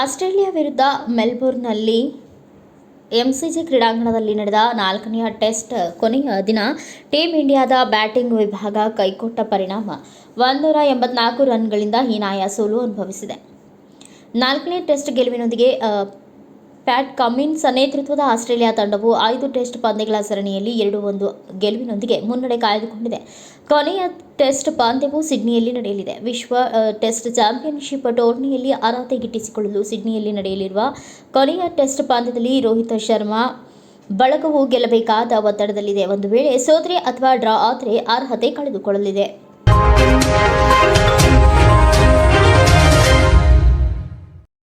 Australia ವಿರುದ್ಧ ಮೆಲ್ಬೋರ್ನ್ನಲ್ಲಿ ಎಂಸಿಜಿ ಕ್ರೀಡಾಂಗಣದಲ್ಲಿ ನಡೆದ ನಾಲ್ಕನೆಯ ಟೆಸ್ಟ್ ಕೊನೆಯ ದಿನ ಟೀಂ ಇಂಡಿಯಾದ ಬ್ಯಾಟಿಂಗ್ ವಿಭಾಗ ಕೈಕೊಟ್ಟ ಪರಿಣಾಮ. ಒಂದೂರ ಎಂಬತ್ನಾಲ್ಕು ರನ್ಗಳಿಂದ ಹೀನಾಯ ಸೋಲು ಅನುಭವಿಸಿದೆ. ನಾಲ್ಕನೇ ಟೆಸ್ಟ್ ಗೆಲುವಿನೊಂದಿಗೆ ಪ್ಯಾಟ್ ಕಮಿನ್ಸ್ ನೇತೃತ್ವದ ಆಸ್ಟ್ರೇಲಿಯಾ ತಂಡವು ಐದು ಟೆಸ್ಟ್ ಪಂದ್ಯಗಳ ಸರಣಿಯಲ್ಲಿ ಎರಡು ಒಂದು ಗೆಲುವಿನೊಂದಿಗೆ ಮುನ್ನಡೆ ಕಾಯ್ದುಕೊಂಡಿದೆ. ಕೊನೆಯ ಟೆಸ್ಟ್ ಪಂದ್ಯವು ಸಿಡ್ನಿಯಲ್ಲಿ ನಡೆಯಲಿದೆ. ವಿಶ್ವ ಟೆಸ್ಟ್ ಚಾಂಪಿಯನ್ಶಿಪ್ ಟೂರ್ನಿಯಲ್ಲಿ ಅರ್ಹತೆ ಗಿಟ್ಟಿಸಿಕೊಳ್ಳಲು ಸಿಡ್ನಿಯಲ್ಲಿ ನಡೆಯಲಿರುವ ಕೊನೆಯ ಟೆಸ್ಟ್ ಪಂದ್ಯದಲ್ಲಿ ರೋಹಿತ್ ಶರ್ಮಾ ಬಳಗವು ಗೆಲ್ಲಬೇಕಾದ ಒತ್ತಡದಲ್ಲಿದೆ. ಒಂದು ವೇಳೆ ಸೋತ್ರೆ ಅಥವಾ ಡ್ರಾ ಆದರೆ ಅರ್ಹತೆ ಕಳೆದುಕೊಳ್ಳಲಿದೆ.